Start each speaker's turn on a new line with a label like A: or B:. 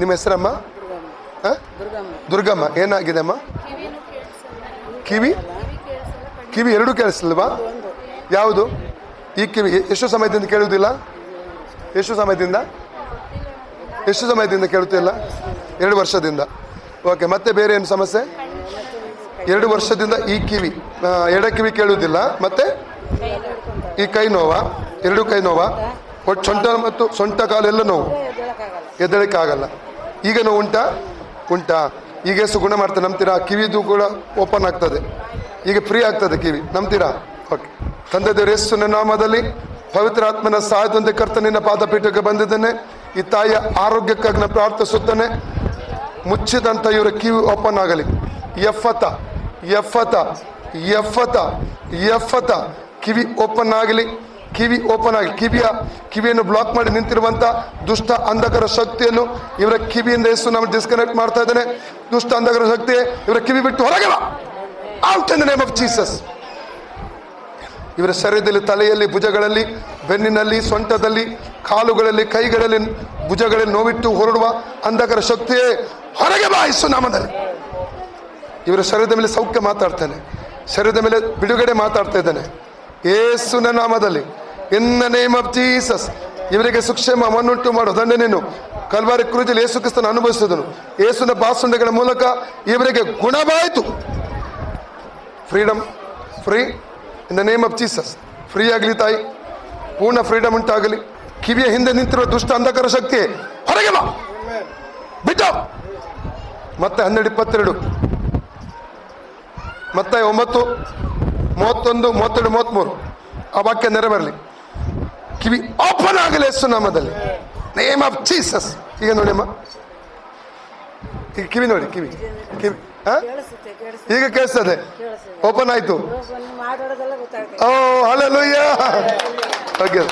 A: ನಿಮ್ಮ ಹೆಸರಮ್ಮ? ದುರ್ಗಮ್ಮ. ಏನಾಗಿದೆ ಅಮ್ಮ? ಕಿವಿ ಕಿವಿ? ಎರಡೂ ಕೇಳಿಸಲ್ವಾ ಯಾವುದು? ಈ ಕಿವಿ ಎಷ್ಟು ಸಮಯದಿಂದ ಕೇಳುವುದಿಲ್ಲ ಎಷ್ಟು ಸಮಯದಿಂದ? ಎಷ್ಟು ಸಮಯದಿಂದ ಕೇಳುತ್ತಿಲ್ಲ? ಎರಡು ವರ್ಷದಿಂದ. ಓಕೆ ಮತ್ತೆ ಬೇರೆ ಏನು ಸಮಸ್ಯೆ? ಎರಡು ವರ್ಷದಿಂದ ಈ ಕಿವಿ ಎಡ ಕಿವಿ ಕೇಳುವುದಿಲ್ಲ. ಮತ್ತೆ? ಈ ಕೈ ನೋವಾ? ಎರಡು ಕೈ ನೋವಾ? ಒಟ್ಟು ಸೊಂಟ ಮತ್ತು ಸೊಂಟ ಕಾಲೆಲ್ಲ ನೋವು. ಆಗಲ್ಲ ಈಗ ನೋವು ಉಂಟಾ? ಉಂಟಾ. ಈಗ ಎಷ್ಟು ಗುಣ ಮಾಡ್ತಾರೆ ನಂಬ್ತೀರಾ? ಕಿವಿದು ಕೂಡ ಓಪನ್ ಆಗ್ತದೆ. ಈಗ ಫ್ರೀ ಆಗ್ತದೆ ಕಿವಿ. ನಂಬ್ತೀರಾ? ಓಕೆ ತಂದೆ ದೇವರು ಯೇಸುವಿನ ನಾಮದಲ್ಲಿ ಪವಿತ್ರ ಆತ್ಮನ ಸಹಾಯದೊಂದಿಗೆ ಕರ್ತನಿನ ಪಾದಪೀಠಕ್ಕೆ ಬಂದಿದ್ದೇನೆ. ಈ ತಾಯಿಯ ಆರೋಗ್ಯಕ್ಕಾಗಿ ನಾನು ಪ್ರಾರ್ಥಿಸುತ್ತೇನೆ. ಮುಚ್ಚಿದಂಥ ಇವರ ಕಿವಿ ಓಪನ್ ಆಗಲಿ. ಎಫತ ಎಫತ ಎಫತ ಎಫತ. ಕಿವಿ ಓಪನ್ ಆಗಲಿ. ಕಿವಿ ಓಪನ್ ಆಗಿ ಕಿವಿಯ ಕಿವಿಯನ್ನು ಬ್ಲಾಕ್ ಮಾಡಿ ನಿಂತಿರುವಂಥ ದುಷ್ಟ ಅಂಧಕರ ಶಕ್ತಿಯನ್ನು ಇವರ ಕಿವಿಯಿಂದ ಎಷ್ಟು ನಾವು ಡಿಸ್ಕನೆಕ್ಟ್ ಮಾಡ್ತಾ ಇದ್ದೇನೆ. ದುಷ್ಟ ಅಂಧಕರ ಶಕ್ತಿ ಇವರ ಕಿವಿ ಬಿಟ್ಟು ಹೊರಗೆ ಬಾ. ನೇಮ್ ಆಫ್ ಜೀಸಸ್ ಇವರ ಶರೀರದಲ್ಲಿ, ತಲೆಯಲ್ಲಿ, ಭುಜಗಳಲ್ಲಿ, ಬೆನ್ನಿನಲ್ಲಿ, ಸೊಂಟದಲ್ಲಿ, ಕಾಲುಗಳಲ್ಲಿ, ಕೈಗಳಲ್ಲಿ ಭುಜಗಳಲ್ಲಿ ನೋವಿಟ್ಟು ಹೊರಡುವ ಅಂಧಕರ ಶಕ್ತಿಯೇ ಹೊರಗೆ ಬಾ ಯೇಸು ನಾಮದಲ್ಲಿ. ಇವರ ಶರೀರದ ಮೇಲೆ ಸೌಖ್ಯ ಮಾತಾಡ್ತಾನೆ. ಶರೀರದ ಮೇಲೆ ಬಿಡುಗಡೆ ಮಾತಾಡ್ತಾ ಇದ್ದಾನೆ. ಏಸುನ ನಾಮದಲ್ಲಿ. In the name of Jesus ಇವರಿಗೆ ಸುಕ್ಷೇಮ ಮಣ್ಣುಂಟು ಮಾಡೋ ನೀನು. ಕಲ್ವಾರಿ ಕುರುಜಲ್ಲಿ ಯೇಸು ಕ್ರಿಸ್ತನ ಅನುಭವಿಸಿದನು. ಯೇಸುನ ಬಾಸುಂಡೆಗಳ ಮೂಲಕ ಇವರಿಗೆ ಗುಣವಾಯಿತು. Freedom free in the name of Jesus free ಆಗಲಿ ತಾಯಿ. ಪೂರ್ಣ ಫ್ರೀಡಮ್ ಉಂಟಾಗಲಿ. ಕಿವಿಯ ಹಿಂದೆ ನಿಂತಿರುವ ದುಷ್ಟ ಅಂಧಕಾರ ಶಕ್ತಿ ಹೊರಗೆ ಬಾ. ಬಿಟ್ಟು. ಮತ್ತೆ ಹನ್ನೆರಡು ಇಪ್ಪತ್ತೆರಡು. ಮತ್ತೆ ಒಂಬತ್ತು, ಮೂವತ್ತೊಂದು, ಮೂವತ್ತೆರಡು, ಮೂವತ್ತ್ಮೂರು. ಆ ವಾಕ್ಯ ನೆರವೇರಲಿ. ಕಿವಿ ಓಪನ್ ಆಗಲಿ ಎಷ್ಟು ನಾಮದಲ್ಲಿ. ನೇಮ್ ಆಫ್ ಜೀಸಸ್ ಈಗ ನೋಡಿ ಅಮ್ಮ. ಈಗ ಕಿವಿ ನೋಡಿ ಕಿವಿ ಕಿವಿ ಈಗ ಕೇಳಿಸ್ತದೆ. ಓಪನ್ ಆಯ್ತು. ಓ ಹಲೋ ಓಕೆ